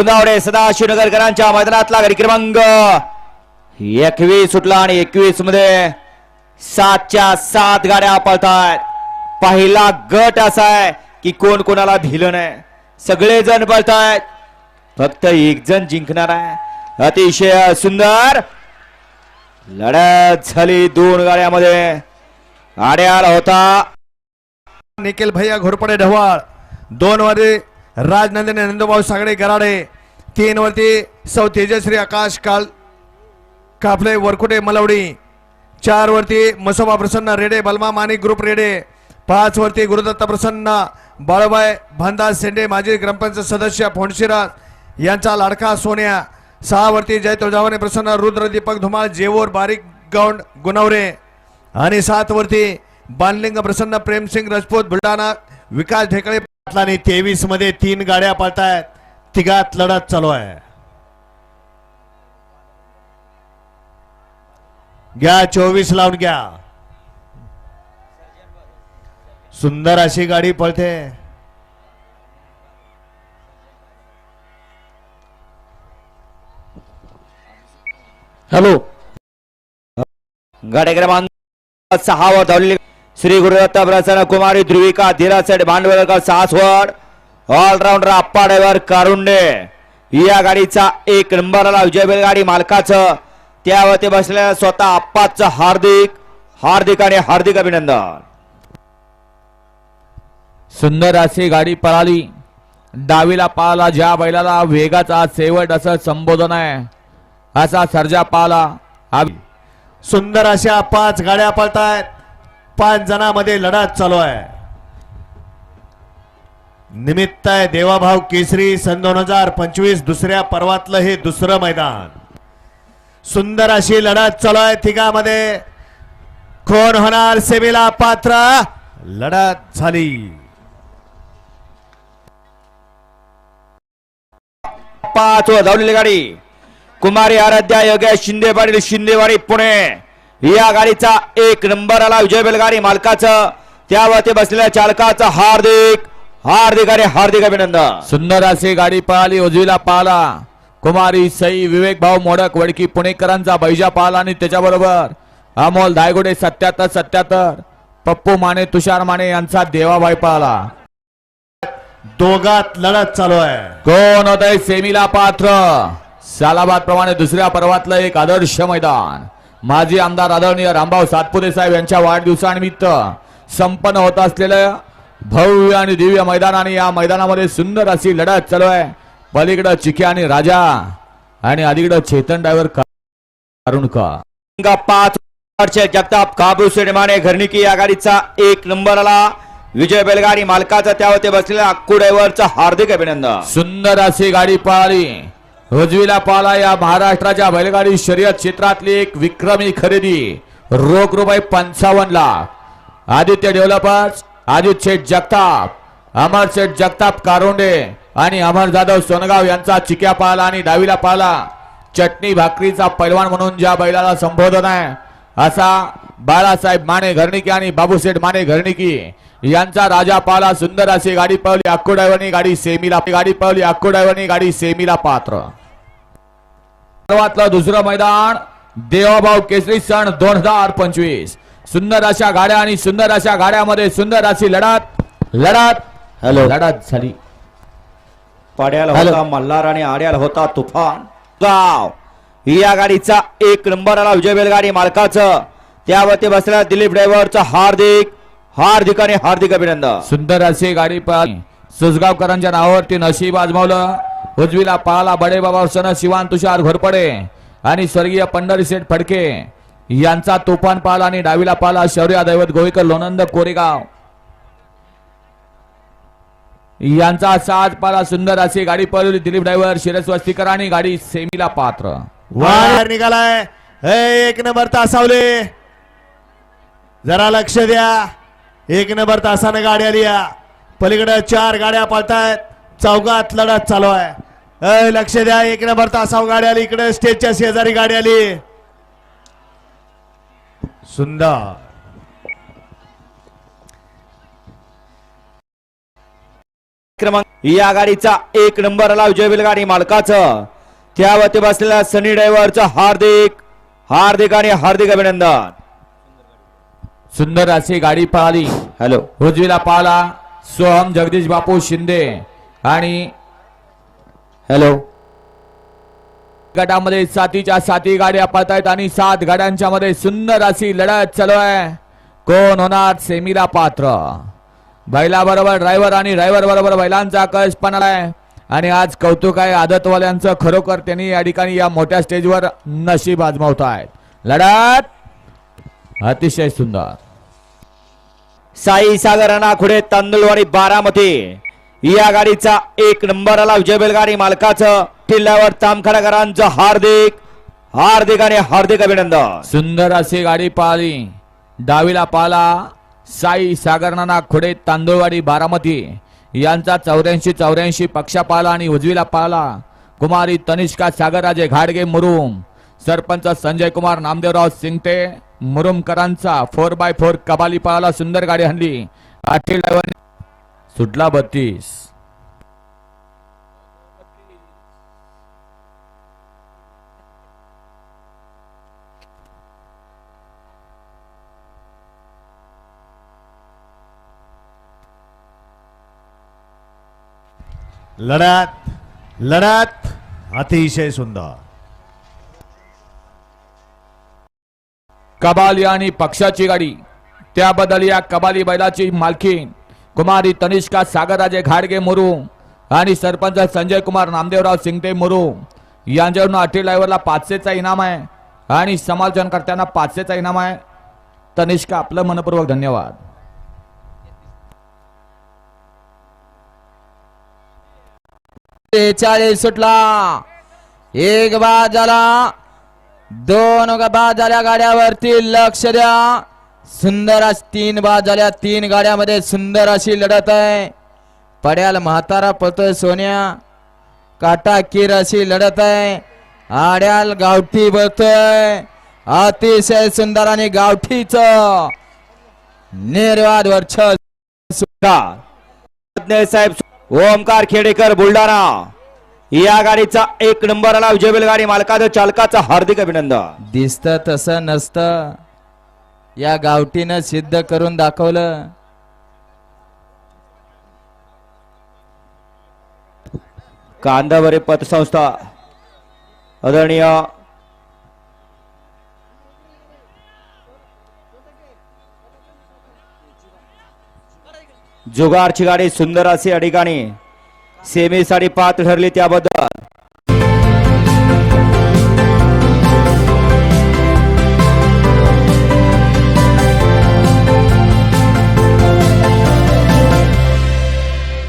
गुरनावडे सदाशिवनगरकरांच्या मैदानातला घरी क्रमांक एकवीस सुटला आणि एकवीसमध्ये सातच्या सात गाड्या पळतायत. पहिला गट असा आहे की कोण कोणाला भिलं नाही. सगळे जण पळतायत. फक्त एक जण जिंकणार आहे. अतिशय सुंदर. लढत झाली दोन गाड्यामध्ये. आड्याला होता. निखिल भैया घोरपडे ढवाळ. दोन मध्ये राजनंदिनी नंदभाऊ सागडे गराडे तीन वरती सौ तेजश्री आकाश काल काफले वरकुटे मलवडी चार वरती मसोबा प्रसन्न रेडे बलमा मानिक ग्रुप रेडे पाच वरती गुरुदत्त प्रसन्न बाळबाई भांदा सेंडे माजी ग्रामपंचायत सदस्य फोंडशिराज यांचा लाडका सोन्या सहा वरती जय तुळजावाने प्रसन्न रुद्र दीपक धुमाळ जेवोर बारीक गौंड गुणवरे आणि सात वरती बानलिंग प्रसन्न प्रेमसिंग राजपूत बुलढाणा विकास ढेकळे आणि तेवीसमध्ये तीन गाड्या पळतायत. तिघात लढत चालू आहे. घ्या चोवीस लावून घ्या. सुंदर अशी गाडी पळते. हॅलो. गाड्या क्रमांक सहावर धावलेली Shri Gurudatt Prasanna Kumari Dhruvika Dhiraseth Bhandwalkar Saswad all rounder Appa driver Karunde या गाडीचा एक नंबरला विजय बैलगाडी मालकाचं. त्यावरती बसलेल्या स्वतः आप्पाचं हार्दिक हार्दिक आणि हार्दिक अभिनंदन. सुंदर अशी गाडी पळाली. डावीला पाला ज्या बैलाला वेगाचा शेवट असं संबोधन आहे. असा सर्जा पाला सुंदर अशा पाच गाड्या पळतायत. पाच जणांमध्ये लढत चालू आहे निमित्त आहे देवाभाव केसरी सन दोन हजार पंचवीस दुसऱ्या पर्वातलं हे दुसरं मैदान. सुंदर अशी लढत चालू आहे तिघामध्ये. कोण होणार सेमीला पात्र? लढत झाली. पाच वर धावलेली गाडी. कुमारी आराध्या योगेश शिंदे पाटील शिंदेवाडी पुणे. या गाडीचा एक नंबर आला विजय बैलगाडी मालकाचं. त्यावरती बसलेल्या चालकाचं हार्दिक हार्दिक आणि हार्दिक अभिनंदन. सुंदर अशी गाडी पळाली उजवीला पाला कुमारी सई विवेक भाऊ मोडक वडकी पुणेकरांचा बैजा पाला आणि त्याच्याबरोबर अमोल दायगुडे सत्याहत्तर सत्याहत्तर. पप्पू माने तुषार माने यांचा देवाबाई पाला दोघात लढत चालू आहे. कोण होत आहे सेमीला पात्र? सालाबाद प्रमाणे दुसऱ्या पर्वातलं एक आदर्श मैदान. माजी आमदार आदरणीय रामभाऊ सातपुते साहेब यांच्या वाढदिवसानिमित्त संपन्न होत असलेलं भव्य आणि दिव्य मैदान आणि या मैदानामध्ये सुंदर अशी लढत चालू आहे. पलीकडं चिके आणि राजा आणि अलीकडं चेतन ड्रायव्हर कारुणकर. पाच वरचे जगताप काबू सिनेमाने घरणिकी या गाडीचा एक नंबर आला. विजय बैलगाडी मालकाचा त्यावरती बसलेला अक्कू ड्रायव्हरचा हार्दिक अभिनंदन. सुंदर अशी गाडी पळाली उजवीला पाला या महाराष्ट्राच्या बैलगाडी शर्यत क्षेत्रातली एक विक्रमी खरेदी. रोख रुपये पंचावन्न लाख आदित्य डेव्हलपर्स आदित्य शेठ जगताप अमर शेठ जगताप कारोंडे आणि अमर जाधव सोनगाव यांचा चिक्या पाला आणि डावीला पाला. चटणी भाकरीचा पैलवान म्हणून ज्या बैलाला संबोधन आहे असा बाळासाहेब माने घरणिकी आणि बाबूसेठ माने घरणिकी यांचा राजा पाला सुंदर अशी गाडी पळवली. अक्को ड्रायव्हरनी गाडी सेमीला गाडी पळवली. अक्को गाडी सेमीला पात्र. सर्वातलं दुसरं मैदान. देवाभाऊ केसरी सण दोन हजार पंचवीस. सुंदर अशा गाड्या आणि सुंदर अशा गाड्यामध्ये सुंदर अशी लढत लढत हॅलो लढत झाली. पाड्याला. होता मल्हार आणि आड्याला होता तुफान. गाव. या गाडीचा एक नंबर आला विजय बैलगाडी मालकाचं. त्यावरती बसलेल्या दिलीप ड्रायव्हरचं हार्दिक हार्दिक आणि हार्दिक अभिनंदन. सुंदर अशी गाडी पळाली. सुसगावकरांच्या नावावरती नशीब आजमावलं. उजवीला पाळाला बडे बाबा सन शिवान तुषार घोरपडे आणि स्वर्गीय पंढरी शेठ फडके. यांचा तुफान पाला आणि डावीला पाला शौर्या दैवत गोविकर लोनंद कोरेगाव. यांचा सात पाला सुंदर अशी गाडी पळवली दिलीप ड्रायव्हर शिरस्वस्तीकर आणि गाडी सेमीला पात्र. वार निघालाय. हे एक नंबर तासावले. जरा लक्ष द्या. एक नंबर तासानं गाड्या लिया पलीकडे चार गाड्या पळतायत. चौकात लढत चालू आहे. लक्ष द्या एक नंबर तासावर गाडी आली इकडे स्टेजच्या शेजारी गाडी आली. सुंदर. क्रमांक या गाडीचा एक नंबर आला विजय बैलगाडी मालकाचं. त्यावरती बसलेल्या सनी ड्रायव्हरचं हार्दिक हार्दिक आणि हार्दिक अभिनंदन. सुंदर अशी गाडी पळाली. हॅलो. उजवीला पाला सोहम जगदीश बापू शिंदे. आणि हॅलो गटामध्ये सातीच्या साती गाड्या पळत आहेत आणि सात गाड्यांच्या मध्ये सुंदर अशी लढत चालू आहे. कोण होणार सेमीला पात्र? बैला बरोबर ड्रायव्हर आणि ड्रायव्हर बरोबर बैलांचा कस पण आहे. आणि आज कौतुक आहे आदतवाल्यांचं खरोखर त्यांनी या ठिकाणी या मोठ्या स्टेजवर नशीब आजमावत आहेत लढत अतिशय सुंदर. साई सागर अनाखुडे तांदूळवाडी बारामती. या गाडीचा एक नंबर आला विजय बैलगाडी मालकाचं. टिल्ल्यावर तामखडाकरांचं हार्दिक हार्दिक आणि हार्दिक अभिनंदन. सुंदर अशी गाडी पाहिली. डावीला पाला साई सागरनाना खुडे तांदूळवाडी बारामती. यांचा चौऱ्याऐंशी चौऱ्याऐंशी पक्षा पाला आणि उजवीला पाला. कुमारी तनिष्का सागरराजे घाडगे मुरुम. सरपंच संजय कुमार नामदेवराव सिंगटे मुरुमकरांचा फोर बाय फोर कबाली पाला सुंदर गाडी हल्ली आठी ड्रायव्हर सुटला बत्तीस. लढत लढत अतिशय सुंदर. कबाली आणि पक्षाची गाडी त्याबद्दल या कबाली बैलाची मालकीन कुमारी तनिष्का सागरराजे घाडगे मुरू आणि सरपंच संजय कुमार नामदेवराव सिंगटे मुरू यांच्याकडून अटी ड्रायव्हरला पाचशेचा इनाम आहे आणि समालोचनकर्त्यांना पाचशेचा इनाम आहे. तनिष्का आपलं मनपूर्वक धन्यवाद. चाळीस सुटला एक बाद झाला दोन बाद झाल्या गाड्यावरती लक्ष द्या. सुंदर अशी तीन बाद झाल्या तीन गाड्यामध्ये सुंदर अशी लढत आहे. पड्याल म्हातारा पळतोय सोन्या काटाकीर अशी लढत आहे. आड्याल गावठी बळतोय अतिशय सुंदर आणि गावठीच निर्वाद वर्ष साहेब ओमकार खेडेकर बुलढाणा. या गाडीचा एक नंबर आला विजय बैलगाडी मालकाचं चालकाचं हार्दिक अभिनंदन. दिसत तसं नसतं. या गावठीनं सिद्ध करून दाखवलं. कांदावरे पतसंस्था आदरणीय जुगारची गाडी सुंदर अशी या ठिकाणी सेमीसाठी पात्र ठरली त्याबद्दल.